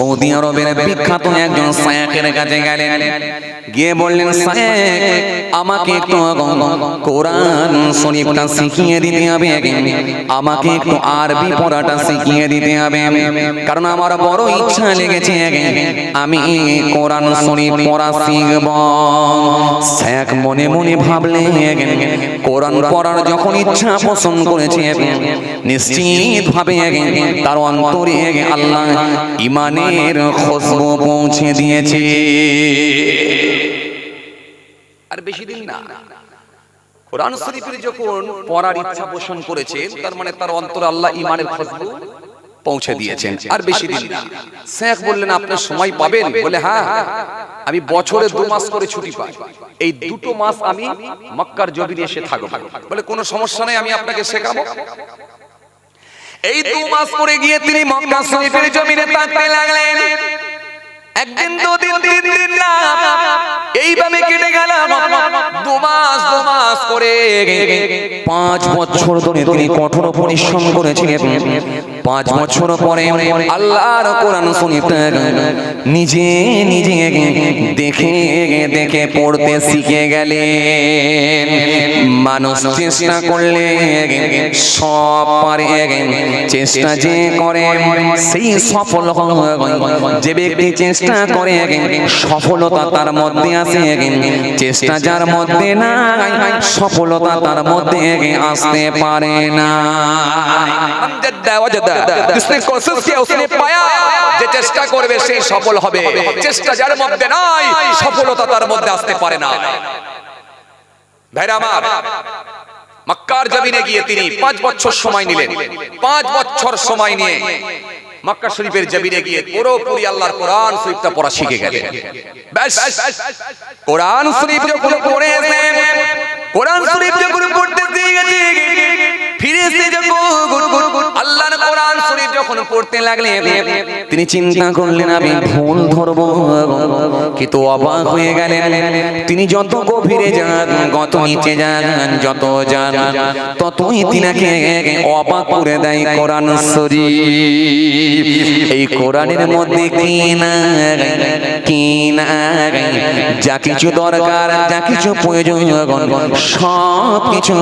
Saudi আরবের বিখ্যাত একজন সায়াকের কাছে গেলেন। গিয়ে বললেন সায়েক আমাকে একটু কোরআন শরীফটা শিখিয়ে দিতে হবে। আমাকে একটু আরবি পড়াটা শিখিয়ে দিতে হবে। কারণ আমার বড় ইচ্ছা লেগেছে আমি কোরআন শরীফ পড়া শিখব। শেখ মনে মনে ভাবলে কোরআন পড়ার যখন ইচ্ছা পোষণ করেছে নিশ্চিত ভাবে তার অন্তরে আল্লাহ ইমানের খুশবু পৌঁছে দিয়েছে। আর বেশি দিন না। কোরআন শরীফের যখন পড়ার ইচ্ছা পোষণ করেছে তার মানে তার অন্তরে আল্লাহ ইমানের খুশবু পৌঁছে দিয়েছেন। আর বেশি দিন না। শেখ বললেন আপনার সময় পাবেন? বলে হ্যাঁ। আমি বছরে দু মাস করে ছুটি পাই। এই দুটো মাস আমি মক্কার জমিনে এসে থাকব। বলে, কোনো সমস্যা নেই, আমি আপনাকে শেখাবো। এই দু মাস পরে গিয়ে তিনি মক্কা শরীফের জমিনে থাকতে লাগলেন। একদিন দুদিন, তিন দিন না এইভাবে কেটে গেল। দু মাস দু মাস করে পাঁচ বছর ধরে তিনি কঠোর পরিশ্রম করেছিলেন। পাঁচ বছর পরে আল্লাহর কোরআন শুনিতে নিজে নিজে দেখে দেখে পড়তে শিখে গেলে মানুষ চেষ্টা করলে সব পারে। চেষ্টা যে করে, সেই সফল যে ব্যক্তি চেষ্টা করে, সফলতা তার মধ্যে আছে চেষ্টা যার মধ্যে না সফলতা তার মধ্যে আসতে পারে না। जिसने कोशिश किया उसने पाया যে চেষ্টা করবে সেই সফল হবে চেষ্টা যার মধ্যে নাই সফলতা তার মধ্যে আসতে পারে না ভাইরা আমার মক্কার জমিনে গিয়ে তিনি পাঁচ বছর সময় নিলেন পাঁচ বছর সময় নিয়ে মক্কা শরীফের জমিনে গিয়ে পুরোপুরি আল্লাহর কোরআন শরীফটা পড়া শিখে গেলেন ব্যাস কোরআন শরীফ যখন পড়েছেন কোরআন শরীফ যখন পড়তে দিয়ে গেছে ফিরে আল্লাহর কোরআন শরীফ যখন পড়তে লাগলেন তিনি চিন্তা করলেন আমি ভুল ধরবো। কিন্তু অবাক হয়ে গেলেন। তিনি যত গভীরে যান কত নিচে যান যত যান ততই তিনাকে অবাক করে দেয় কোরআন শরীফ। এই কোরআনের মধ্যে কি না কি না যা কিছু দরকার যা কিছু প্রয়োজন সব কিছু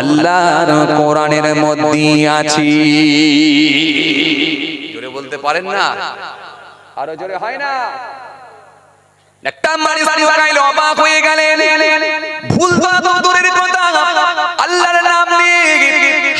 আল্লাহর কোরআনের মধ্যে আছি। জোরে বলতে পারেন না? আরও জোরে হয় না? একটা মানুষ অবাক হয়ে গেলেন। ভুল তো দূরের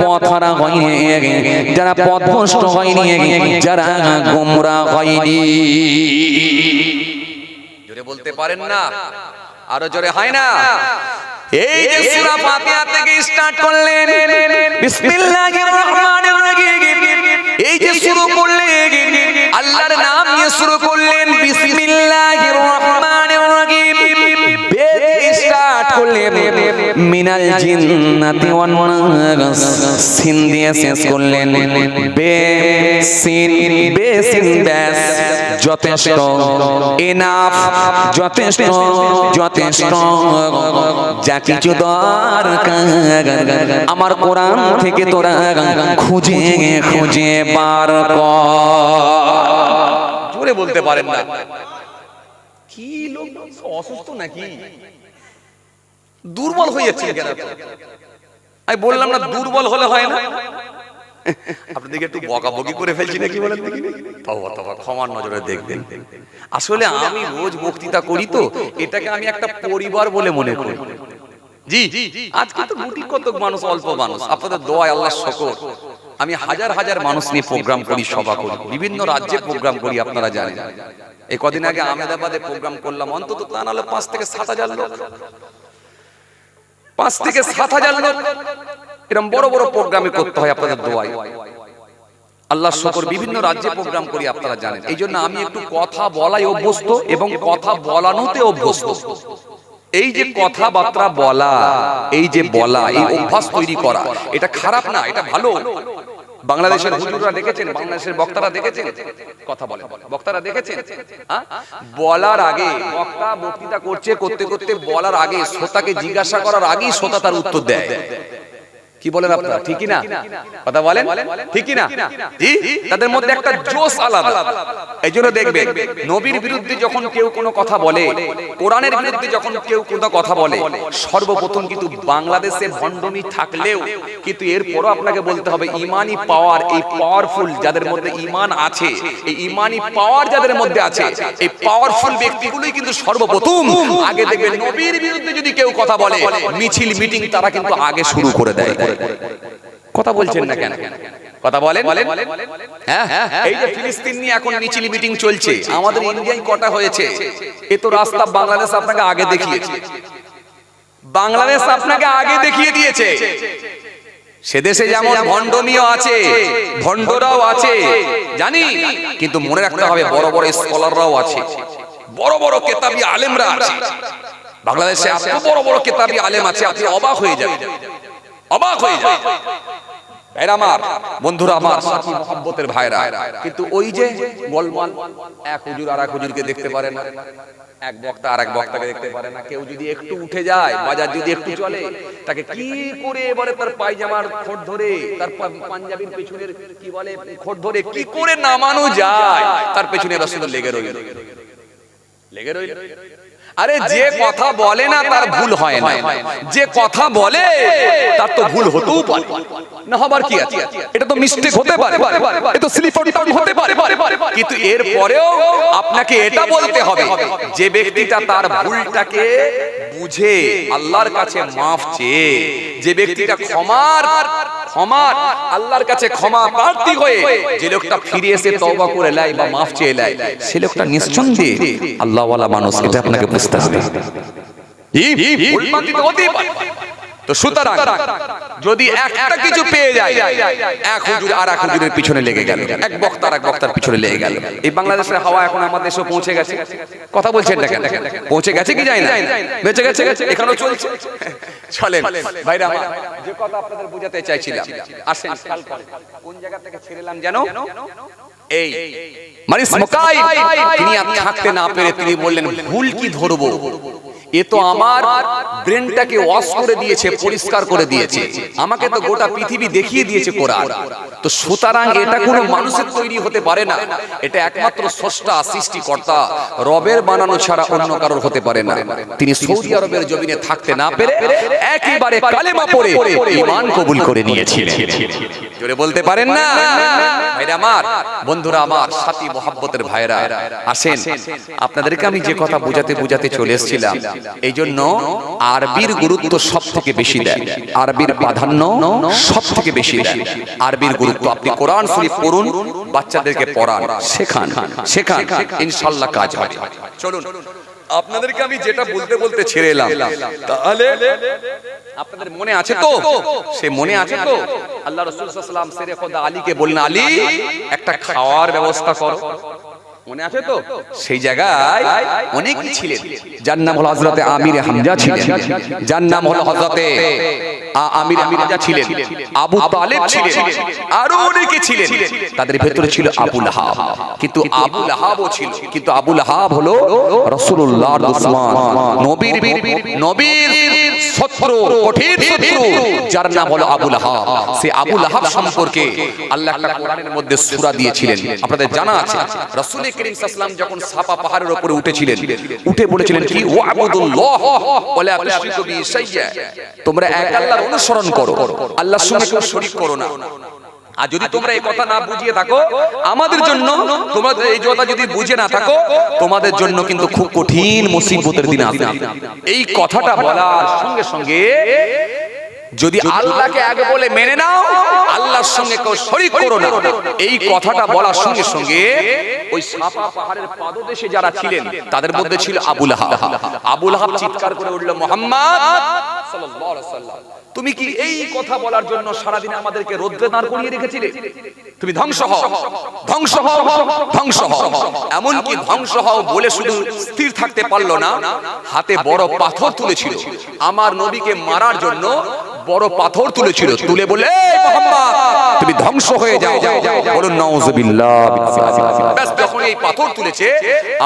পথ হারা হয়নি যারা পথ ভ্রষ্ট হয়নি যারা গোমরা হয়নি। জোরে বলতে পারেন না আরও জোরে হয় না। এই যে সূরা ফাতিহা থেকে স্টার্ট করলেন বিসমিল্লাহির রহমানির রহিম। এই যে শুরু করলেন আল্লাহর নাম নিয়ে শুরু করলেন বিসমিল্লাহির রহমানির রহিম স্টার্ট করলেন মিনাল জিন্নাতি ওয়ান নাস সিন দিয়ে শেষ করলেন। বে সিন বে সিন ব্যাস যথেষ্ট। এনাফ যথেষ্ট যথেষ্ট। যা কিছু দরকার। আমার কোরআন থেকে তোরা খুঁজে খুঁজে বার কর। জোরে বলতে পারেন না। কি লোক অসুস্থ নাকি? দুর্বল হয়ে কেন আমি বললাম না দুর্বল হলে হয় না। আপনাদেরকে একটু বকাবকি করে ফেলছি নাকি বলেন ক্ষমার নজরে দেখবেন। আসলে আমি রোজ বক্তৃতা করি তো, এটাকে আমি একটা পরিবার বলে মনে করি। জি আজকে তো গুটি কতক মানুষ অল্প মানুষ। আপনাদের দোয়ায় আল্লাহ শকর। আমি হাজার হাজার মানুষ নিয়ে প্রোগ্রাম করি, সভা করি। বিভিন্ন রাজ্যে প্রোগ্রাম করি, আপনারা জানেন। এই কদিন আগে আহমেদাবাদে প্রোগ্রাম করলাম। অন্তত তা নাহলে পাঁচ থেকে সাত হাজার লোক। পাঁচ থেকে সাত হাজার লোক। এরকম বড় বড় প্রোগ্রামে করতে হয় আপনাদের দোয়ায়। আল্লাহ শকর, বিভিন্ন রাজ্যে প্রোগ্রাম করি আপনারা জানেন। এই জন্য আমি একটু কথা বলাই অভ্যস্ত এবং কথা বলানোতে অভ্যস্ত। এই যে কথাবার্তা বলা, এই যে বলা, এই অভ্যাস তৈরি করা, এটা খারাপ না, এটা ভালো। বাংলাদেশের হুজুররা দেখেছেন, বাংলাদেশের বক্তারা দেখেছেন? কথা বলে বক্তারা দেখেছেন? হ্যাঁ? বলার আগে বক্তা বক্তৃতা করছে, করতে করতে বলার আগে শ্রোতাকে জিজ্ঞাসা করার আগেই শ্রোতা তার উত্তর দেয়। কি বলেন আপনারা? ঠিকই না? কথা বলেন? ঠিকই না? জি? তাদের মধ্যে একটা জোশ আলাদা। এই জন্য দেখবে নবীর বিরুদ্ধে যখন কেউ কোনো কথা বলে কোরআনের বিরুদ্ধে যখন কেউ কোনো কথা বলে সর্বপ্রথম কিন্তু বাংলাদেশে ভণ্ডমি থাকলেও কিন্তু এরপরও আপনাকে বলতে হবে ইমানি পাওয়ার এই পাওয়ারফুল যাদের মধ্যে ইমান আছে এই ইমানি পাওয়ার যাদের মধ্যে আছে এই পাওয়ারফুল ব্যক্তিগুলোই কিন্তু সর্বপ্রথম আগে দেখবে নবীর বিরুদ্ধে যদি কেউ কথা বলে মিছিল মিটিং তারা কিন্তু আগে শুরু করে দেয়। কথা বলছেন না কেন? কথা বলেন? হ্যাঁ এই যে ফিলিস্তিন নিয়ে এখন মিছিল মিটিং চলছে আমাদের ইন্ডিয়ায় কটা হয়েছে? এ তো রাস্তা বাংলাদেশ আপনাকে আগে দেখিয়েছে। বাংলাদেশ আপনাকে আগে দেখিয়ে দিয়েছে। সে দেশে যেমন ভণ্ডমিও আছে ভণ্ডরাও আছে। জানি কিন্তু মনে রাখতে হবে বড় বড় স্কলাররাও আছে। বড় বড় কেতাবি আলেমরা আছে। বাংলাদেশে এত বড় বড় কেতাবি আলেম আছে আপনি অবাক হয়ে যাবেন। অবাক হয়ে যায়। ভাইরা আমার বন্ধুরা আমার সাথী মহব্বতের ভাইরা। কিন্তু ওই যে গোলমাল এক হুজুর আর এক হুজুরকে দেখতে পারে না। এক বক্তা আর এক বক্তাকে দেখতে পারে না। কেউ যদি একটু উঠে যায় বাজার যদি একটু চলে তাকে কি করে এবারে তার পায়জামার খোট ধরে তার পাঞ্জাবির পেছনের কি বলে খোট ধরে কি করে নামানো যায়? তার পেছনে রাসূল লেগে রইল। লেগে রইল। আরে যে কথা বলে না তার ভুল হয় না। যে কথা বলে তার তো ভুল হতেও পারে। না হবার কি আছে? এটা তো মিস্টেক হতে পারে। এটা তো স্লিপ হতে পারে। কিন্তু এর পরেও আপনাকে এটা বলতে হবে যে ব্যক্তিটা তার ভুলটাকে বুঝে আল্লাহর কাছে মাফ চেয়ে যে ব্যক্তিটা ক্ষমার ক্ষমার আল্লাহর কাছে ক্ষমা প্রার্থী হয়ে যে লোকটা ফিরে এসে তওবা করে লাই বা মাফ চেয়ে লাই সে লোকটা নিঃসন্দেহে আল্লাহওয়ালা মানুষ এটা আপনাকে বুঝতে হবে তো সুতরাং যদি একটা কিছু পেয়ে যায় এক হুজুর আর এক হুজুরের পিছনে লেগে গেল। এক বক্তা আর এক বক্তার পিছনে লেগে গেল। এই বাংলাদেশের হাওয়া এখন আমাদের দেশে পৌঁছে গেছে। কথা বলছেন দেখেন পৌঁছে গেছে কি যায় না? বেঁচে গেছে? গেছে এখানেও চলছে। চলেন। ভাইরা আমার যে কথা আপনাদের বোঝাতে চাইছিলাম আসেন। কোন জায়গা থেকে ছেড়েলাম জানো এই মকাই তিনি আর থাকতে না পেরে তিনি বললেন ভুল কি ধরবো? এ তো আমার ব্রেনটাকে ওয়াশ করে দিয়েছে, পরিষ্কার করে দিয়েছে। আমাকে তো গোটা পৃথিবী দেখিয়ে দিয়েছে কোরআন। তো সুতরাং এটা কোনো মানুষের তৈরি হতে পারে না। এটা একমাত্র স্রষ্টা, সৃষ্টিকর্তা, রবের বানানো ছাড়া অন্য কারোর হতে পারে না। তিনি সৌদি আরবের জমিনে থাকতে না পেরে একেবারে কালেমা পড়ে ঈমান কবুল করে নিয়েছিলেন। জোরে বলতে পারেন না? ভাইরা আমার, বন্ধুরা আমার, সাথী মহাব্বতের ভাইরা আসেন। আপনাদেরকে আমি যে কথা বুঝাতে বুঝাতে চলে এসেছিলাম এই জন্য আরবির গুরুত্ব সব থেকে বেশি দেয়। আরবির প্রাধান্য সব থেকে বেশি দেয়। আরবির গুরুত্ব আপনি কোরআন শরীফ পড়ুন বাচ্চাদেরকে পড়ান শেখান শেখান ইনশাল্লাহ কাজ হবে। চলুন আপনাদেরকে আমি যেটা বলতে বলতে ছেড়ে এলাম। তাহলে আপনাদের মনে আছে তো? সে মনে আছে তো? আল্লাহ রসুল সাল্লাম সেরে খোদা আলীকে বললেন আলী একটা খাওয়ার ব্যবস্থা করো। মনে আছে তো? সেই জায়গায় অনেকেই ছিলেন। যার নাম হলো আমির হামজা ছিলেন। যার নাম হলো হযরতে আমির হামজা ছিলেন। আবু তালেব ছিলেন। আরও অনেকে ছিলেন। তাদের ভেতরে ছিল আবু লাহাব। কিন্তু আবু লাহাবও ছিল। কিন্তু আবু লাহাব হলো রাসূলুল্লাহর দুশমন নবীর নবীর শত্রু কঠিন শত্রু। যার নাম হলো আবু লাহাব সে আবুল সম্পর্কে আল্লাহ একটা কোরআনের মধ্যে সূরা দিয়েছিলেন। আপনাদের জানা আছে? রাসূল করিম সাল্লাল্লাহু যখন পাহাড়ের উপরে উঠেছিলেন উঠে বলেছিলেন কি ও আবুদুল্লাহ ওয়ালা তুশরিকু বি শাইয়্যা তোমরা এক আল্লাহর অনুসরণ করো। আল্লাহর সঙ্গে কোনো শরীক করো না। আর যদি তোমরা এই কথা না বুঝিয়ে থাকো আমাদের জন্য তোমরা এই কথা যদি বুঝে না থাকো তোমাদের জন্য কিন্তু খুব কঠিন মুসিবতের দিন আসবে এই কথাটা বলার সঙ্গে সঙ্গে যদি আল্লাহকে আগে বলে মেনে নাও আল্লাহর সঙ্গে কেউ শরীর করো না। এই কথাটা বলার সঙ্গে সঙ্গে ওই সাপা পাহাড়ের পাদদেশে যারা ছিলেন, তাদের মধ্যে ছিল আবুল আহাব আবুল আহাব চিৎকার করে উঠল, মোহাম্মদ তুমি কি এই কথা বলার জন্য সারাদিন আমাদেরকে রোদ্রে দাঁড় করিয়ে রেখেছিলে? তুমি ধ্বংস হও ধ্বংস হও ধ্বংস হও। এমন কি ধ্বংস হও বলে শুধু স্থির থাকতে পারল না, হাতে বড় পাথর তুলেছিল। আমার নবীকে মারার জন্য বড় পাথর তুলেছিল, তুলে বলে, "এই তুমি ধ্বংস হয়ে যাও। বলুন ব্যাস যখন এই পাথর তুলেছে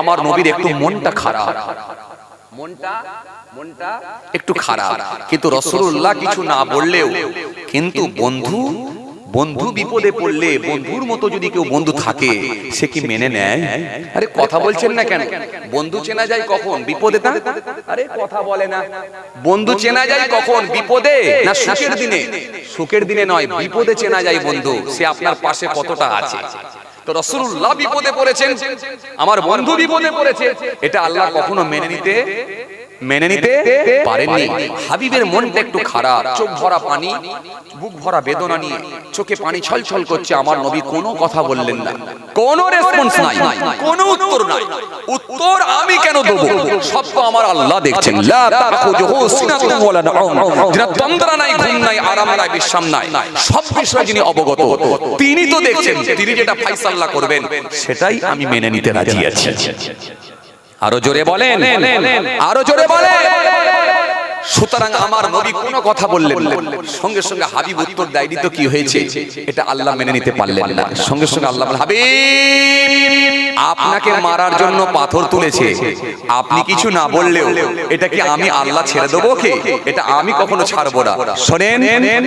আমার নবীর একটু মনটা খারাপ। মনটা মনটা একটু খারাপ। কিন্তু রসুল্লাহ কিছু না বললেও কিন্তু বন্ধু বন্ধু বিপদে পড়লে বন্ধুর মতো যদি কেউ বন্ধু থাকে সে কি মেনে নেয়? আরে কথা বলছেন না কেন? বন্ধু চেনা যায় কখন? বিপদে না আরে কথা বলে না। বন্ধু চেনা যায় কখন? বিপদে? না সুখের দিনে? সুখের দিনে নয় বিপদে চেনা যায় বন্ধু। সে আপনার পাশে কতটা আছে? তো রসুল্লাহ বিপদে পড়েছেন আমার বন্ধু বিপদে পড়েছে এটা আল্লাহ কখনো মেনে নিতে মেনে নিতে পারেননি। হাবিবের মনটা একটু খারাপ চোখ ভরা পানি বুক ভরা বেদনা নিয়ে চোখে পানি ছলছল করছে আমার নবী কোনো কথা বললেন না। কোনো রেসপন্স নাই। কোনো উত্তর নাই। উত্তর আমি কেন দেবো? সব তো আমার আল্লাহ দেখছেন। লা তাখুযুহু সিনাতুন ওয়ালা নাউম যিনি তন্দ্রা নাই ঘুম নাই আরাম নাই বিশ্রাম নাই সব বিষয়ে যিনি অবগত তিনি তো দেখছেন। তিনি যেটা ফাইসাল্লাহ করবেন সেটাই আমি মেনে নিতে রাজি আছি। আরও জোরে বলেন আরও জোরে বলেন সুতরাং আমার নবী কোনো কথা বললেন না। সঙ্গে সঙ্গে হাবিব উত্তর দেয়নি তো কি হয়েছে? এটা আল্লাহ মেনে নিতে পারলেন না। সঙ্গে সঙ্গে আল্লাহ হাবিব আপনাকে মারার জন্য পাথর তুলেছে। আপনি কিছু না বললেও এটা কি আমি আল্লাহ ছেড়ে দেবো কি এটা আমি কখনো ছাড়বো না। শোনেন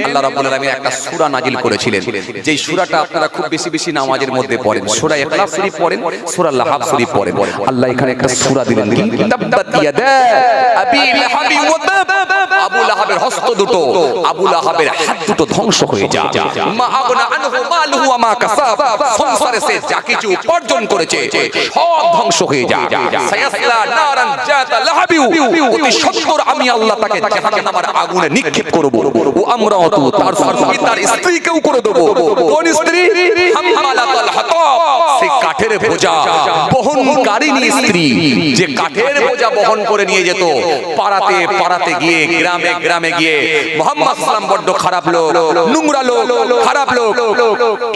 আল্লাহ রাব্বুল আলামিন একটা সূরা নাজিল করেছিলেন। যেই সূরাটা আপনারা খুব বেশি বেশি নামাজের মধ্যে পড়েন। সূরা ইখলাস শরীফ পড়েন সূরা লাহাব শরীফ পড়েন। আল্লাহ এখানে একটা সূরা দিলেন। কি তাব্বাত ইয়াদা আবি লাহাবি ওয়া তাব আবু লাহাবের হস্ত দুটো আবু লাহাবের হাত দুটো ধ্বংস হয়ে যা মা আগনা আনহু মালহু কাসাব সংসারে সে যা কিছু উপার্জন করেছে সব ধ্বংস হয়ে যা সায়াসলা নারান জাতা লাহাবিউ অতি সত্তর আমি আল্লাহ তাকে জাহান্নামের আগুনে নিক্ষেপ করব। ও আমরা অত তার সঙ্গে তার স্ত্রীকেও করে দেব। কোন স্ত্রী? হাম্মালাতাল হাতাব সে কাঠের বোঝা। বহনকারিনী স্ত্রী, যে কাঠের বোঝা বহন করে নিয়ে যেত, পাড়াতে পাড়াতে গিয়ে, গ্রামে গ্রামে গিয়ে, মোহাম্মদ সাল্লাম বড্ড খারাপ লোক, নোংরা লোক, খারাপ লোক,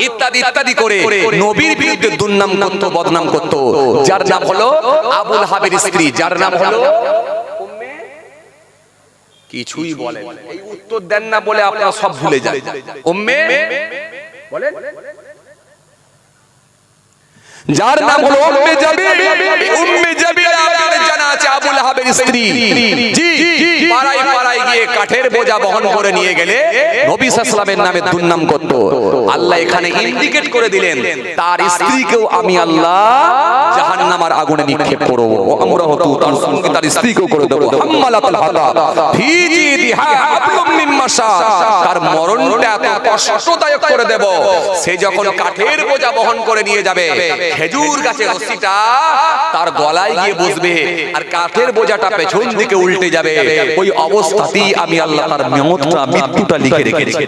ইত্যাদি ইত্যাদি করে নবীর বিরুদ্ধে দুর্নাম করত, বদনাম করত। যার নাম হলো আবুল হাবের স্ত্রী, যার নাম হলো কিছুই বলেন এই উত্তর দেন না বলে আপনারা সব ভুলে যান। উম্মে? বলেন। যার নাম হলো উম্মে জাবির। এই উম্মে জাবির আপনাদের জানা আছে আবুল আহাবের স্ত্রী। জি। বোঝা বহন করে নিয়ে গেলে নবী সাল্লামের নামে দুর্নাম করত। আল্লাহ এখানে ইন্ডিকেট করে দিলেন তার স্ত্রীকেও আমি আল্লাহ জাহান্নামের আগুনে নিক্ষেপ করব। আমরা হতো তার সঙ্গে তার স্ত্রীকেও করে দেব। হাম্মালাতুল হাতা ফি জিদিহা হাবলুম মিন মাসা তার মরণটা এত কষ্টদায়ক করে দেব সে যখন কাঠের বোঝা বহন করে নিয়ে যাবে খেজুর গাছের রশ্মিটা তার গলায় গিয়ে বসবে আর কাঠের বোঝাটা পেছন দিকে উল্টে যাবে। ওই অবস্থাতেই আমি আল্লাহ তার মেমতটা মৃত্যুটা লিখে রেখেছি।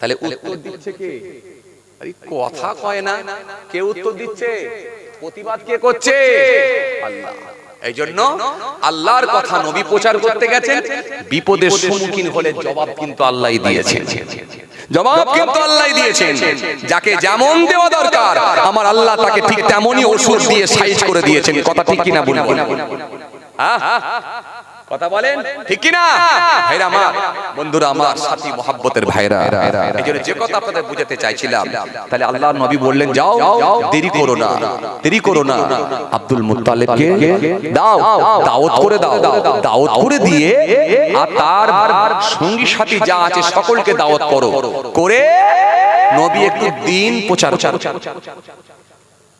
তাহলে উত্তর দিচ্ছে কে? আরে কথা কয় না কে উত্তর দিচ্ছে? প্রতিবাদ কে করছে? আল্লাহ। এই জন্য আল্লাহর কথা নবী প্রচার করতে গেছেন বিপদের সম্মুখীন হলে জবাব কিন্তু আল্লাহই দিয়েছেন। জবাব কিন্তু আল্লাহ দিয়েছেন। যাকে যেমন দেওয়া দরকার আমার আল্লাহ তাকে ঠিক তেমনই ওষুধ দিয়ে সাইজ করে দিয়েছেন। কথা ঠিক কিনা বলুন হ্যাঁ? কথা বলেন? ঠিক কিনা? ভাইরা আমার বন্ধুরা আমার সাথী মহাব্বতের ভাইরা। এই জন্য যে কথা আপনাদের বুঝাতে চাইছিলাম তাহলে আল্লাহর নবী বললেন যাও দেরি করো না দেরি করো না। আব্দুল মুত্তালিবকে দাও দাওয়াত করে দাও দাওয়াত করে দিয়ে আর তার সঙ্গী সাথী যা আছে সকলকে দাওয়াত করো। করে। নবী একটু দিন প্রচার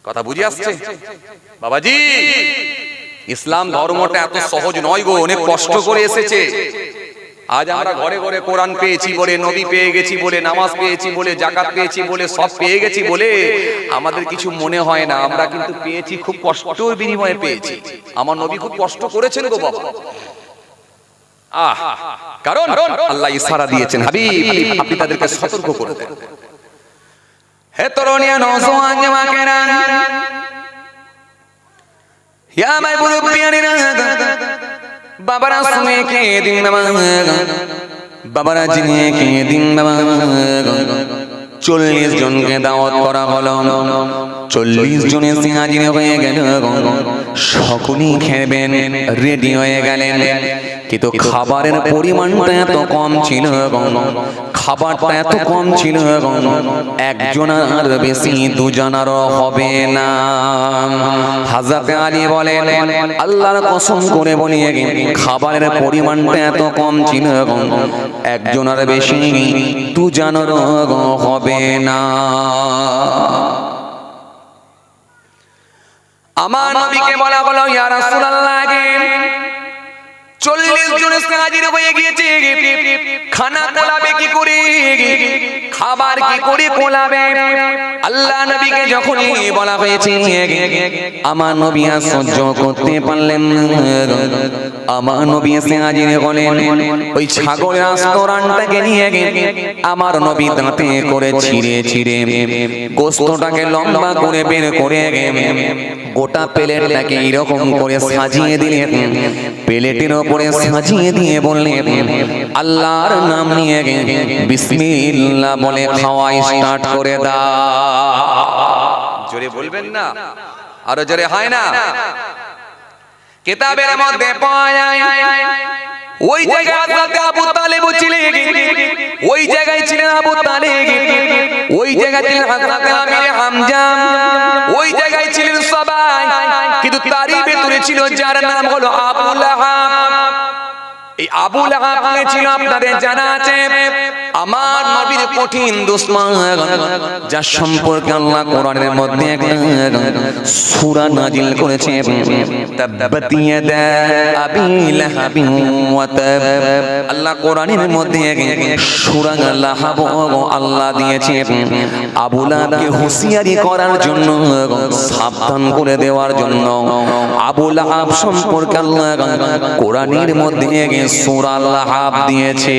কথা বুঝে আসছে? বাবাজি! ইসলাম ধর্মটা এত সহজ নয় গো অনেক কষ্ট করে এসেছে। আজ আমরা ঘরে ঘরে কোরআন পেয়েছি বলে নবী পেয়ে গেছি বলে নামাজ পেয়েছি বলে জাকাত পেয়েছি বলে সব পেয়ে গেছি বলে। আমাদের কিছু মনে হয় না আমরা কিন্তু পেয়েছি খুব কষ্টের বিনিময়ে পেয়েছি। আমার নবী খুব কষ্ট করেছেন গো বাবা। আহ কারণ আল্লাহ ইশারা দিয়েছেন হাবিব আপনি তাদেরকে সতর্ক করে দেন হে তরুণিয়া নওজোয়ান মাই মুরব্বিয়ানিরা বাবারা বাবা বাবারা জিনিয়ে কে দিন বাবা চল্লিশ জনকে দাওয়াত করা হলো চল্লিশ জনের সিংহাজিনে হয়ে গেল সকলেই খেবেন রেডি হয়ে গেলেন কিন্তু খাবারের পরিমাণটা এত কম ছিল খাবারটা এত কম ছিল একজন আর বেশি দুজনারও হবে না। হাজরাতে আলী বলেন, আল্লাহর কসম করে বলি খাবারের পরিমাণটা এত কম ছিল একজন আর বেশি দুজনারও হবে না। আমার নবীকে বলা হলো, ইয়া রাসূলুল্লাহ চল্লিশ জন হাজির হয়ে গিয়েছে। খানা কোলাবে কি করে? খাবার কি করে কোলাবে আল্লাহ নবীকে যখনই বলা হয়েছে আমার নবী সহ্য করতে পারলেন আমার নবী এসে হাজির হলেন। ওই ছাগলের আস্তরানটাকে নিয়ে আমার নবী দাঁতে করে ছিঁড়ে ছিঁড়ে গোস্তটাকে লম্বা করে বের করে গোটা প্লেটটাকে এরকম করে সাজিয়ে দিলেন। প্লেটের ওপরে সাজিয়ে দিয়ে বললেন, আল্লাহর নাম নিয়ে বিসমিল্লাহ বলে খাওয়া স্টার্ট করে দা জোরে বলবেন না? আরও জোরে হয় না? কিতাবের মধ্যে ওই জায়গায় আবু তালেব ছিলেন, ওই জায়গায় ছিলেন আবু তালেব, ওই জায়গায় ছিলেন হযরত আমির হামজা, ওই জায়গায় ছিলেন সবাই, কিন্তু তারই ভেতরে ছিল যার নাম হলো আবু লাহাব। এই আবুল আহাব ছিল আপনাদের জানা আছে। আমার নবীর কঠিন দুশমন, যার সম্পর্কে আল্লাহ কোরআনের মধ্যে সূরা নাজিল করেছে। আবি ওয়া তাব। আল্লাহ কোরআনের মধ্যে সূরা লাহাব আল্লাহ দিয়েছে। আবু লাহাবকে হুঁশিয়ারি করার জন্য, সাবধান করে দেওয়ার জন্য। আবু লাহাব সম্পর্কে আল্লাহ কোরআনের মধ্যে সূরা লাহাব দিয়েছে।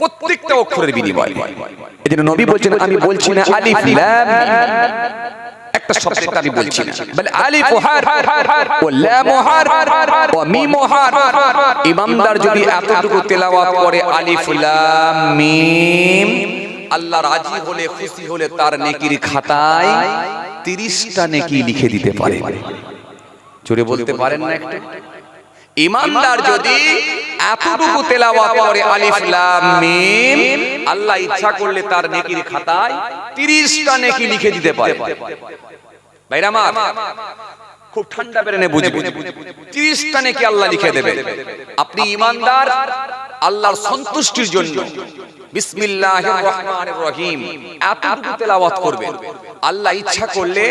প্রত্যেকটা অক্ষরের বিনিময়ে। এজন্য নবী বলছেন, আমি বলছি না আলিফ, লাম একটা শব্দ আমি বলছি না। বলে আলিফ হার ও লাম ও মিম হার। ইমামদার যদি এতটুকু তেলাওয়াত করে, আলিফ, লাম, মিম, আল্লাহ রাজি হলে, খুশি হলে তার নেকির খাতায় 30টা নেকি লিখে দিতে পারে। জোরে বলতে পারেন না একটু? ইমানদার যদি এতটুকু তেলাওয়াত করে আলিফ লাম মিম, আল্লাহ ইচ্ছা করলে তার নেকির খাতায় 30টা নেকি লিখে দিতে পারে। ভাইরা আমার, খুব ঠান্ডা বেরেনে বুঝবে। 30টা নেকি আল্লাহ লিখে দেবে। আপনি ইমানদার, আল্লাহর সন্তুষ্টির জন্য। বিসমিল্লাহির করবেন। আল্লাহ ইচ্ছা করলে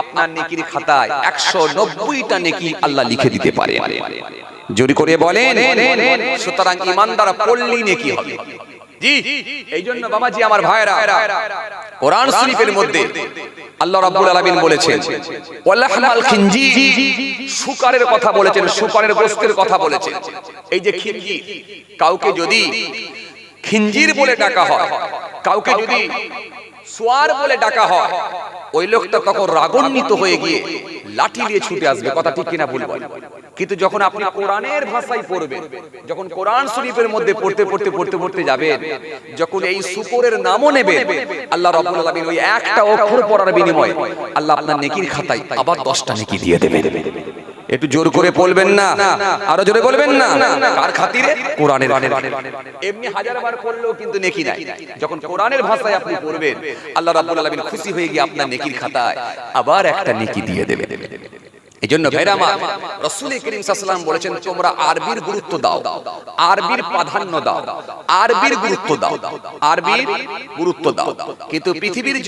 আপনার খাতায় 190টা নেকি আল্লাহ লিখে দিতে পারে করে নেকি আমার ভাইরা মধ্যে আল্লাহ রাব্বুল আলামিন বলেছেন, ওয়ালাহমাল কথা বলেছেন শুকারের গোশতের কথা বলেছেন। এই যে কাউকে যদি খিনজির বলে ডাকা হয়। কাউকে যদি সোয়ার বলে ডাকা হয় ওই লোকটা তখন রাগান্বিত হয়ে গিয়ে লাঠি দিয়ে ছুটে আসবে কথা ঠিক কিনা ভুল কিন্তু যখন আপনি কোরআনের ভাষায় পড়বেন যখন কোরআন শরীফের মধ্যে পড়তে পড়তে পড়তে পড়তে যাবেন যখন এই শুকরের নামও নেবেন আল্লাহ রাব্বুল আলামিন ওই একটা অক্ষর পড়ার বিনিময়ে আল্লাহ আপনার নেকির খাতায় আবার 10টা নেকি দিয়ে দেবেন। একটু জোর করে বলবেন না। আরও জোরে বলবেন না। কার খাতিরে? কোরআনের এমনি হাজার বার করলেও কিন্তু নেকি নাই। যখন কোরআনের ভাষায় আপনি পড়বেন আল্লাহ রাব্বুল আলামিন খুশি হয়ে গিয়ে আপনার নেকির খাতায় আবার একটা নেকি দিয়ে দেবে এই জন্য বলেছেন, তোমরা আরবির গুরুত্ব দাও। আরবির প্রাধান্য দাও। আরবির গুরুত্ব দাও। আরবির গুরুত্ব দাও। কিন্তু পৃথিবীর